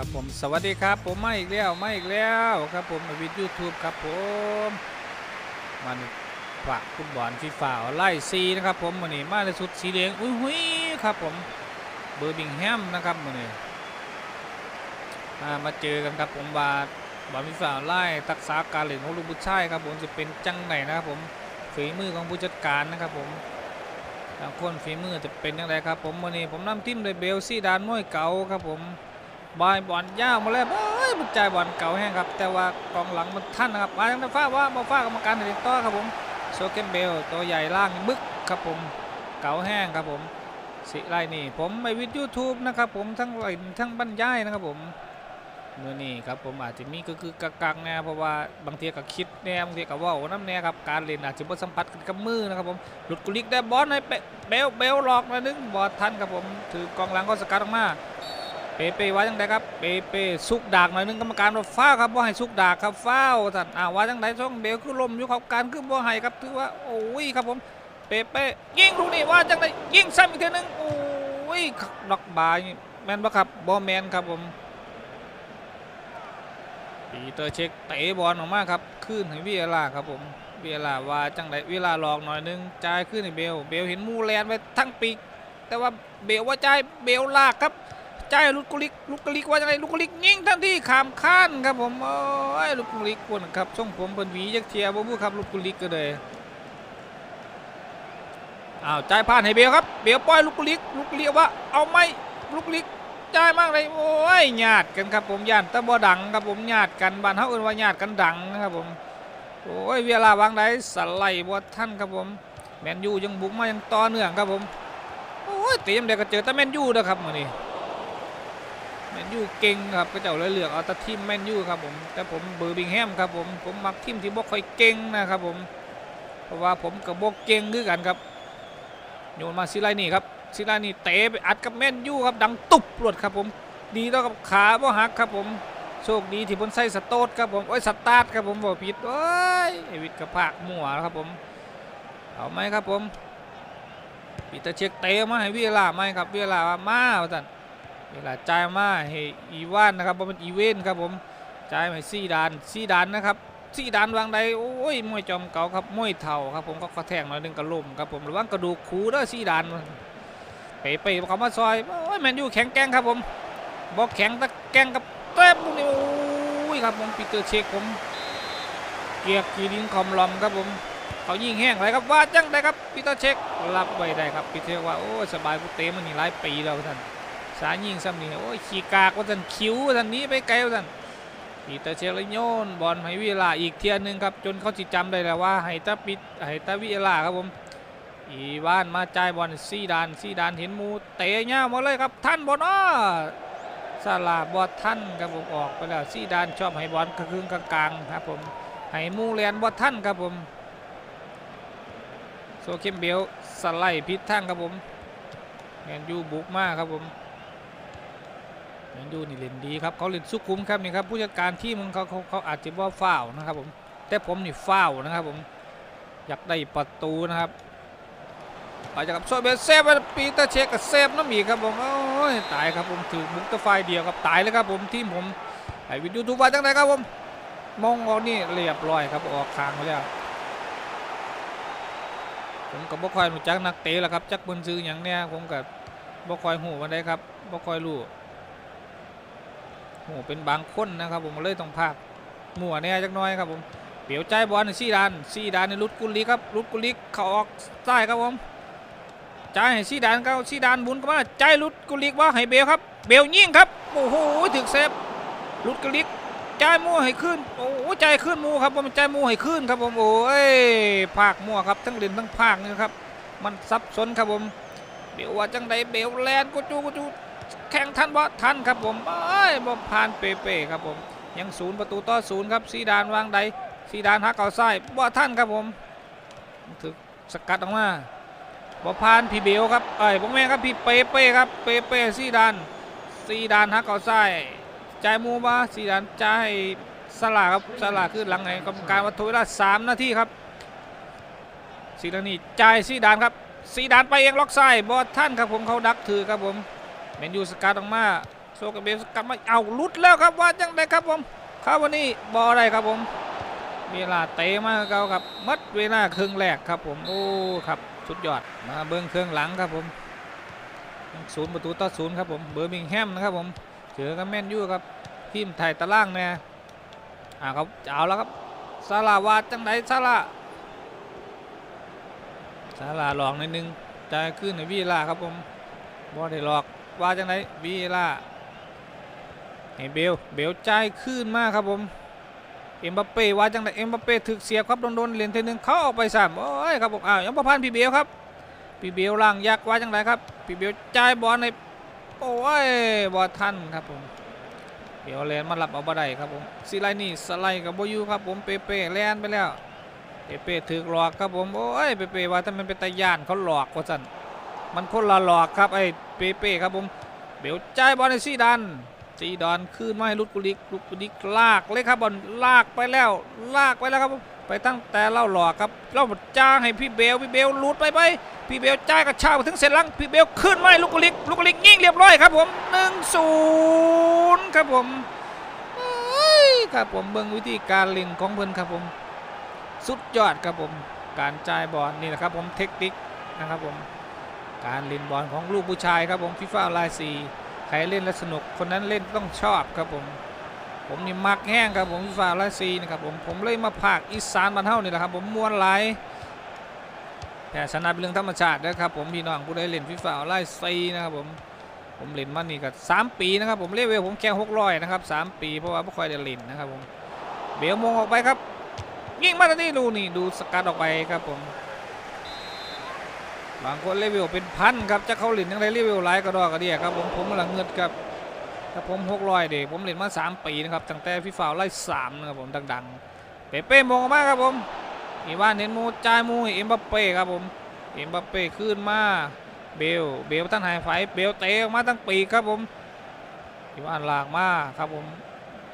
ครับผมสวัสดีครับผมไมาอีกแล้วไมาอีกแล้วครับผมวิดยูทูบครับผมมันฝากฟุตบอลฟีฟ่าไล่ซีนะครับผมวันนี้มาในสุดสีแดงอุ้ยหุยครับผมเบอร์บิงแฮมนะครับวันนี้อ่มาเจอกันครับผมว่าบอลฟีฟ่าไล่ทักษะการเล่นของลูกบุชัยครับผมจะเป็นจังไหนนะครับผมฝีมือของผู้จัดการนะครับผมทางคนฝีมือจะเป็นยังไงครับผมวันนี้ผมนำทีมโดยเบลซี่ดานมวยเก่าครับผม บอยบอลยาวมาแล้วเอ้ยมันใจบอลเก่าแห้งครับ แต่ว่ากองหลังมันท่านนะครับมาทางด้านฟ้าว่ามาฟ้ากรรมการติดต่อครับผมโซเกมเบลตัวใหญ่ล่างบึกครับผมเก่าแห้งครับผมสิไรนี่ผมไปวิดยูทูบนะครับผมทั้งไลน์ทั้งบรรยายนะครับผมเมื่อนี้ครับผมอาจจะมีก็คือกะกักแน่เพราะว่าบางทีก็คิดแน่บางทีก็ว่าน้ำแน่ครับการเล่นอาจจะบ่สัมผัสกันกับมือนะครับผมหลุดกุลิกได้บอลให้เปเบลเบลหลอกนะนึงบอลทันครับผมถือกองหลังก็สกัดออกมา เปเปว่าจังไดครับเปเปสุกดากหน่อยนึงกรรมการว่าฟ้าครับว่าให้สุกดากครับฟ้าวท่านอ่าว่าจังไดช่องเบลคือลมอยู่ครับการคือบ่ให้ครับถือว่าโอ้ยครับผมเปเปยิงลูกนี่ว่าจังไดยิงซ้ำอีกทีนึงโอ้ยดอกบายแมนบ่ครับบ่แมนครับผมปีเตอร์เช็คเตะบอลออกมาครับขึ้นให้วิเอลาครับผมวิเอลาว่าจังไดเวลาหลอกหน่อยนึงจ่ายขึ้นให้เบลเบลเห็นมูแลนไปทั้งปีกแต่ว่าเบลว่าจ่ายเบลลากครับ ใจลูกกุลิกลูกกุลิกว่าจังไงลูกกุลิกยิงทันที่ขามข้านครับผมโอ้ยลูกกุลิกคนครับช่องผมเป็นหวียักเทียบ่บู้ครับลูกกุลิกก็เลยอ้าวจ่ายผ่านให้เบลครับเบลปล่อยลูกกุลิกลูกกุลิกว่าเอาไหมลูกกุลิกจ่ายมากเลยโอ้ยญาติกันครับผมญาติตะบ่ดังครับผมญาติกันบ้านเฮาเอิ้นว่าญาติกันดังนะครับผมโอ้ยเวลาวางไดสไลด์บ่ทันครับผมแมนยูยังบุกมายังต่อเนื่องครับผมโอ้ยเตะยมใดก็เจอแต่แมนยูนะครับมื้อนี้ แมนยูเก่งครับก็เจ้าเลยเลือกเอาแตทีมแมนยูครับผมแต่ผมเบอร์บิงแฮมครับผมผมมักทีมที่บ่ค่อยเก่งนะครับผมเพราะว่าผมกับบ่เก่งคือกันครับโยนมาซิไลนี่ครับซิไลนี่เตะไปอัดกับแมนยูครับดังตุบหลดครับผมดีแล้วกับขาบ่หักครับผมโชคดีที่บนไส้สโตดครับผมโอ้ยสตาร์ทครับผมบ่ผิดโอ้ยไอวิทย์กระพากมั่วครับผมเอาไหมครับผมปีเตอร์เช็คเตะมาให้เวลาไหมครับเวลาว่ามาว่าซั่น เวลาจ่ายมาให้อีวานนะครับเพราะมันอีเวนครับผมจ่ายมาซีดานซีดานนะครับซีดานวางใดโอ้ยมวยจอมเก่าครับมวยเท่าครับผมก็กระแทงหน่อยนึงกระล่มครับผมระวังกระดูกคูด้อซีดานเป๋เป๋เขามาซอยโอ้ยแมนยูแข็งแกร่งครับผมบอกแข็งตะแกร่งกับเต้มพวกนี้โอ้ยครับผมปีเตอร์เชคผมเกียร์กีดินคอมลอมครับผมเขายิงแห้งไรครับว่าจังได้ครับปีเตอร์เชครับไว้ได้ครับปีเตอร์ว่าโอ้สบายกูเตะมันนี่หลายปีแล้วท่าน สายยิงซ้ำนี่โอ้ยขี่กากว่าท่านคิ้วว่าท่านนี้ไปไกลว่าท่านปีเตอร์เชลโยนบอลให้วิลาอีกเทียนหนึ่งครับจนเขาจิตจำได้แล้วว่าให้ตาปิดให้ตาวิลาครับผมอีวานมาจ่ายบอลซีดานซีดานเห็นมูเตะเงี้ยหมดเลยครับท่านบอลอ้อซาลาบอลท่านครับผมออกไปแล้วซีดานชอบให้บอลกระครึ่งกลางๆครับผมให้หมูเลียนบอลท่านครับผมโซเคมเบลสไลด์พิษทางครับผมแมนยูบุกมากครับผม แมนยูนี่เล่นดีครับเขาเล่นสุขุมครับนี่ครับผู้จัดการที่มึงเขาเขาเขาอาจจะว่าฝ้าวนะครับผมแต่ผมนี่ฝ้าวนะครับผมอยากได้ประตูนะครับไปจากกับโซเบเซฟปีเตอร์เชคกับเซฟน้ำอีกครับผมโอ้ยตายครับผมถือมุกตะไฟเดียวครับตายเลยครับผมทีมผมไอวิดีโอทูบาจังไดครับผมมองออกนี่เรียบร้อยครับออกคางไปแล้วผมกับบ่คอยรู้จักนักเตะแล้วครับจักบนซื้ออย่างเนี้ยผมกับบ่คอยหูวันใดครับบ่คอยรู้ โอ้เป็นบางคนนะครับผมเลยต้องพากมั่วแน่ยจักน้อยครับผมเปียวใจบอลซีดานซี่ดานในรุดกุลิครับรุดกุลิเขาออกใต้ครับผมใจให้ซีดานเขาซี่ดานบุญก็มาใจรุดกุลิกว่าให้เบลครับ เบลยิงครับโอ้โหถึกเซฟรุดกุลิกใจมั่วให้ขึ้นโอ้โหใจขึ้นมูครับผมใจมั่วให้ขึ้นครับผมโอ้ยภาคมั่วครับทั้งเล่นทั้งภาคนี่ครับมันซับซ้อนครับผมเบลว่าจังใดเบลแลนกูจูกูจู แข่งทันบ่ทันครับผมเอ้ยบ่ผ่านเปเป้ครับผม ยังศูนย์ประตูต่อศูนย์ครับซีดานวางใดซีดานหักเอาไส้บ่ทันครับผมถึกสกัดออกมาบ่ผ่านพี่เบลครับเอ้ยบ่แม่ครับพี่เปเป้ครับเปเป้ซีดานซีดานหักเอาไส้ใจมูมาซีดานใจสลาครับสลาขึ้นหลังไงกรรมการวัตถุเวลาสามนาทีครับซีดานนี่จ่ายซีดานครับซีดานไปเองล็อกไส้บ่ทันครับผมเขาดักถือครับผม แมนยูสกัดออกมาโซกับเบลสกัดมาเอาลุดแล้วครับว่าจังไดครับผมครับวันนี้บอได้ครับผมเวลาเตะมากเก่าครับมัดเวลาครึ่งแรกครับผมโอ้ครับสุดยอดมาเบิ้งเครื่องหลังครับผมศูนย์ประตูต่อศูนย์ครับผมเบอร์มิงแฮมนะครับผมเจอกับแมนยูครับทีมไทยตารางเนี่ยอ่าครับเอาแล้วครับซาลาวาจังไดซาลาซาลาหลอกนิดนึงใจขึ้นในวีลาครับผมบอได้หลอก ว่าจังไดวีล่าให้เบลเบลใจขึ้นมากครับผมเอ็มบัปเป้ว่าจังไดเอ็มบัปเป้ถึกเสียบครับโดนๆเหรียญเทนึงเขาออกไปสามโอ้ยครับผมอ้าวยังประพันธ์พี่เบลครับพี่เบลล่างยักว่าจังไดครับพี่เบลใจบอลในโอ้ยบอลทันครับผมเบลแลนมารับเอาบ่ได้ครับผมซีไลนี่สไลด์กับโบยูครับผมเปเป้แลนไปแล้วเปเป้ถึกหลอกครับผมโอ้ยเปเป้ว่าถ้ามันเป็นตาย่านเขาหลอกว่าจันมันคนละหลอกครับไอ้ เปเป้ครับผมเบลจ่ายบอลในซีดันซีดอนขึ้นมาให้ลุดกุลิกลุดกุลิกลากเลยครับบอลลากไปแล้ว ลากไปแล้วครับผมไปตั้งแต่เล่าหลอกครับเล่าจ้างให้พี่เบลพี่เบลลุดไปไปพี่เบลจ่ายกระชากไปถึงเสร็จลังพี่เบลขึ้นมาให้ลุดกุลิกลุดกุลิกยิงเรียบร้อยครับผมหนึ่งศูนย์ครับผมครับผมเบิ่งวิธีการเล่นของเพิ่นครับผมสุดยอดครับผมการจ่ายบอลนี่นะครับผมเทคนิคนะครับผม การเล่นบอลของลูกผู้ชายครับผมฟีฟ่าไลน์ซีใครเล่นแล้วสนุกคนนั้นเล่นต้องชอบครับผมผมนี่มักแห้งครับผมฟีฟ่าไลน์ซีนะครับผมผมเลยมาภาคอีสานบ้านเฮานี่แหละครับผมมวนหลแต่ชนะเป็นเรื่องธรรมชาตินะครับผมพี่น้องผู้ใดเล่นฟีฟ่าไลน์ซีนะครับผมผมเล่นมานี่ก็สามปีนะครับผมเลเวลผมแค่หกร้อยนะครับสามปีเพราะว่าไม่ค่อยได้เล่นนะครับผมเบลมงออกไปครับยิงมาตอนนี้ดูนี่ดูสกัดออกไปครับผม บางคนเลเวลเป็นพันครับจะเขาเล่นยังไงเลเวลหลายก็ดอกกระเดียครับผมผมกำลังเงินครับถ้าผมหกร้อยเด็กผมเล่นมาสามปีนะครับตั้งแต่ฟีฟ่าไล่สามนะครับผมดังๆ เปเป้มงออกมาครับผมอีวานเน้นมูจ่ายมูเอ็มบัปเป้ครับผมเอ็มบัปเป้ขึ้นมาเบลเบลตั้งหายไฟเบลเตะออกมาตั้งปีครับผมอีวานหลากมากครับผม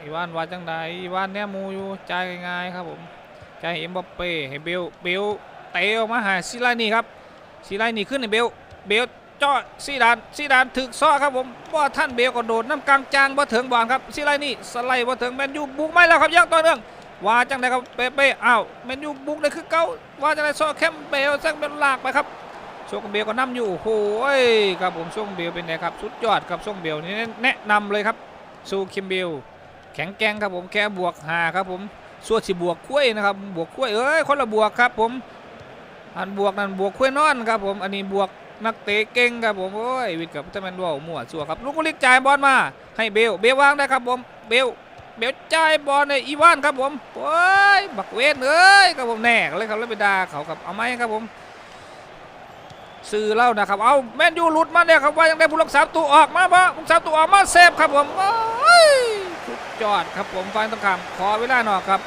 อีวานว่าจังใดอีวานเนี่ยมูอยู่จ่ายง่ายๆครับผมจ่ายเอ็มบัปเป้ให้เบลเบลเตะออกมาหาซิลานี่ครับ สีไลนี่ขึ้นในเบลเบลจ่อสีดานสีดานถึกซ้อครับผมว่าท่านเบลก็โดดน้ำกลางจางบ่ถึงบอลครับสีไลนี่สไลด์บ่ถึงแมนยูบุกไม่แล้วครับยังต่อเนื่องว่าจังไดครับเป๊ะอ้าวแมนยูบุกได้คือเกาว่าจังไดซ้อแคมเบลแซงเป็นหลากไปครับช่วงเบลก็นํอยู่โอ้โหครับผมช่วงเบลเป็นไงครับสุดยอดครับช่วงเบลนี่แนะนำเลยครับสู้คิมเบลแข็งแกร่งครับผมแค่บวกหาครับผมส่วนสิบวกคุ้ยนะครับบวกคุ้ยเอ้ยคนละบวกครับผม อันบวกนั่นบวกคุยนอนครับผมอันนี้บวกนักเตะเก่งครับผมโอ้ยวิทย์กับตะแมนว่ามั่วสัวครับลูกกุลิกจ่ายบอลมา ให้เบลเบลวางได้ครับผมเบลเบลจ่ายบอลในอีวานครับผมโอ้ยบักเวนเอ้ยครับผมแน่เลยครับแล้วไปด่าเขาครับเอาไหมครับผมซื้อเล่านะครับเอาแมนยูหลุดมาเนี่ยครับว่ายังได้ผู้รักษาตัวออกมาปะผู้รักษาตัวออกมาเซฟครับผมโอ้ยสุดยอดครับผมฟังต้องคำขอเวลาหน่อยครับ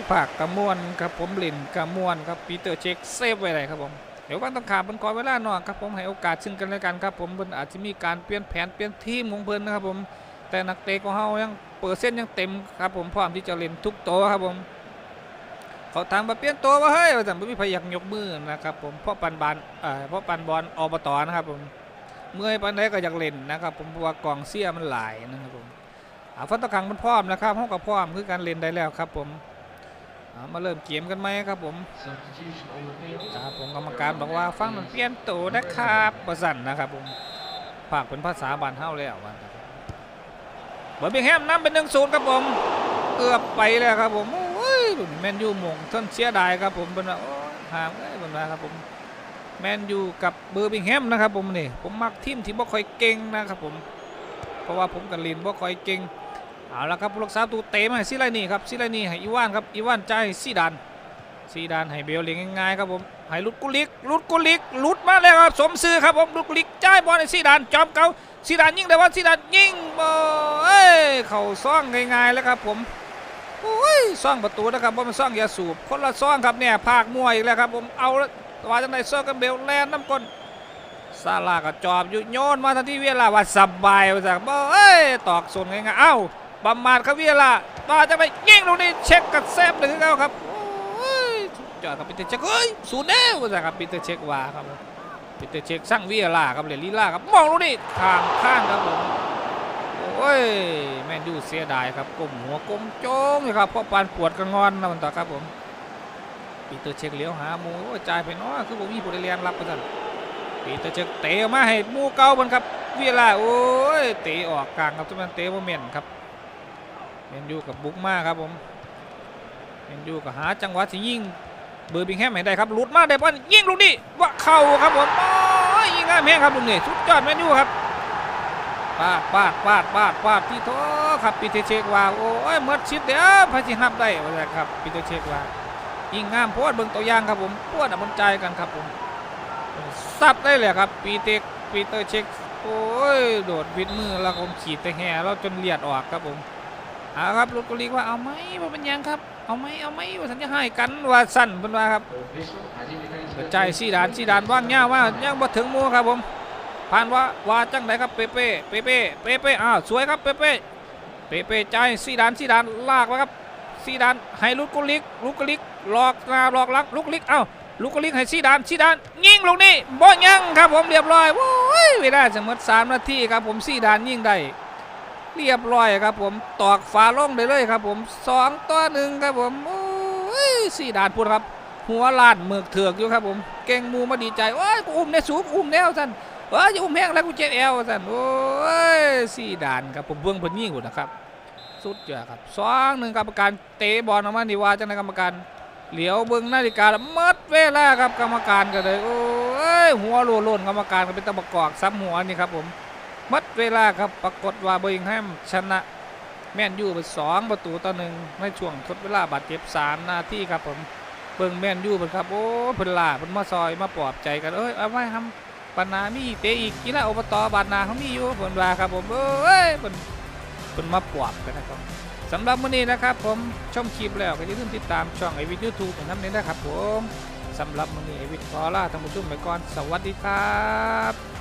ฮู้ภาคกระมวลครับผมลินกระมวลครับปีเตอร์เช็คเซฟไว้เลยครับผมเดี๋ยววันต้องขามันขอเวลาหน่อยครับผมให้โอกาสซึ่งกันและกันครับผมเพิ่นอาจจะมีการเปลี่ยนแผนเปลี่ยนทีมของเพิ่นนะครับผมแต่นักเตะของเฮายังเปิดเส้นยังเต็มครับผมพร้อมที่จะเล่นทุกโตวครับผมเขาทางมาเปลี่ยนตัวว่าเฮ้ยแต่ไม่มีพยักยกมือนะครับผมเพราะปันบอ่อเพราะปันบอลอบตนะครับผมเมื่อปันใดก็อยากเล่นนะครับผมเพราะว่ากองเสียมันหลายนะครับผมอาฟันตะคังมันพร้อมนะครับห้องกับพร้อมคือการเล่นได้แล้วครับผม มาเริ่มเกมกันไหมครับผม Substitution on the field. ครับผมกรรมการบอกว่าฟังมันเปลี่ยนตัวนะครับประสันนะครับผมภาคเป็นภาษาบานเฮาแล้วว่าครับเบอร์บิงแฮมนำเป็นหนึ่งศูนย์ครับผมเกือบไปแล้วครับผมโอ้ยรุ่นแมนยูหมงท่านเสียดายครับผมเป็นว่าโอ้ยห่างเลยเป็นว่าครับผมแมนยูกับเบอร์บิงแฮมนะครับผมนี่ผมมักทีมที่บ่ค่อยเก่งนะครับผมเพราะว่าผมกับลินบ่ค่อยเก่ง เอาละครับผู้รักษาตูเตะมาให้ซิไลนี่ครับซิไลนี่ให้อีวานครับอีวานใจซีดานซีดานให้เบลเลี้ยงง่ายๆครับผมให้ลุดกุลิกลุดกุลิกลุดมาแล้วครับสมซื่อครับผมลุดกุลิกจ่ายบอลให้ซีดานจอมเก่าซีดานยิงได้ว่าซีดานยิงบอลเอ้ยเข่าซ่องง่ายๆแล้วครับผมโอ้ยซ่องประตูนะครับว่ามันซ่องยาสูบคนละซ่องครับเนี่ยภาคมวยอีกแล้วครับผมเอาละว่าจังไดซ่องกันเบลแลนน้ำก้นซาลาก็จอบอยู่โยนมาทันทีเวลาว่าสบายมาจากบ่เอ้ยตอกส่วนง่ายๆเอ้า บำมาดครับเวลาต่อจากไปยิงลูกนี้เช็คกับเซฟหนึ่งเขาครับโอ้ยสุดยอดครับปีเตอร์เช็คเฮ้ยศูนย์แน่มาจากครับปีเตอร์เช็คว่าครับปีเตอร์เช็คสร้างเวลาครับเหรียลีลาครับมองลูกนี้ข้างข้างครับผมอ้ยแมนยูเสียดายครับก้มหัวก้มโจงเลยครับเพราะปานปวดกระงอนนะมันต่อครับผมปีเตอร์เช็คเลี้ยวหาหมูโอ้ยจ่ายไปเน้อคือผมมีผู้ใดเรียนรับไปสั่นปีเตอร์เช็คเตะมาให้หมูเก่ามันครับเวลาโอ้ยเตะออกกลางครับทุกท่านเตะว่าเม่นครับ แมนยูกับบุกมาครับผมแมนยูก็หาจังหวะที่ยิงเบอร์บิงแฮมให้ได้ครับหลุดมาได้บอลยิงลูกนี้ว่าเข่าครับผมโอ้ยยิงง่ายแม่งครับลูกนี้สุดยอดแมนยูครับปาดปาดปาดปาดปาดที่โถครับปีเตอร์เช็คว่าโอ้ยเมื่อชิดเดียวพาสิฮับได้ว่าซั่นครับปีเตอร์เช็คว่ายิงงามโพดเบิ่งตัวอย่างครับผมพวดอะมันใจกันครับผมซัดได้เลยครับปีเตปีเตอร์เช็คโอ้ยโดดวิดมือแล้วผมขีดแต่แห่แล้วจนเลียดออกครับผม เอาครับลูกกุลีว่าเอาไหมว่าเป็นยังครับ เอาไหมเอาไหมว่าฉันจะให้กันว่าสั้นเป็นว่าครับ The official has indicated กระจายสีดานสีดานว่างเงาว่ายังบ่ถึงหมูครับผมผ่านว่าว่าจังไดครับเปเป้เปเป้เปเป้อ้าวสวยครับเปเป้เปเป้ใจสีดานสีดานลากไว้ครับสีดานให้ลูกกุลิกลูกกุลิกหลอกนาหลอกลังลูกกุลิกเอ้าลูกกุลิกให้สีดานสีดานยิงลูกนี้บ่ยังครับผมเรียบร้อยโอ้ยเวลาจะหมดสามนาทีครับผมสีดานยิงได้ เรียบร้อยครับผมตอกฝาล่องได้เลยครับผมสองต่อหนึ่งครับผมโอ้ยสี่ด่านพูดครับ หัวลาดเมือกเถือกอยู่ครับผม เก่งมูมาดีใจโอ้ยกูอุ้มในสูงอุ้มแนวสันเอ้ยอย่าอุ้มแห้งแล้วกูเจ็บแอวสันโอ้ยสี่ด่านครับผมเบื้องพนยิ่งหุ่นนะครับ สุดยอดครับสองหนึ่งกรรมการเตะบอลออกมานี่ว่าจังในกรรมการเหลียวเบิ่งนาฬิกาแล้วหมดเวลาครับกรรมการก็เลยโอ้ยหัวโลนกรรมการก็เป็นตะบกอกซ้ำหัวนี่ครับผม มดเวลาครับปรากฏว่าเบิงแฮมชนะ แม่นยูไปสองประตูต่อหนึ่งในช่วงทดเวลาบาดเจ็บสามนาทีครับผมเบิ่งแม่นยู่เพิ่นครับโอ้เพิ่นลาเพิ่นมาซอยมาปลอบใจกันเอ้ยเอาไว้ทำปัญหามีเตะอีกกีฬาอบตบานนาเขามีอยู่เพิ่นว่าครับผมเอ้ยเพิ่นเพิ่นมาปลอบกันนะครับสำหรับมื้อนี้นะครับผมชมคลิปแล้วก็อย่าลืมติดตามช่องไอวิทยูทูบของน้ำนี้นะครับผมสำหรับมื้อนี้ไอวิทขอลาท่านผู้ชมไปก่อนสวัสดีครับ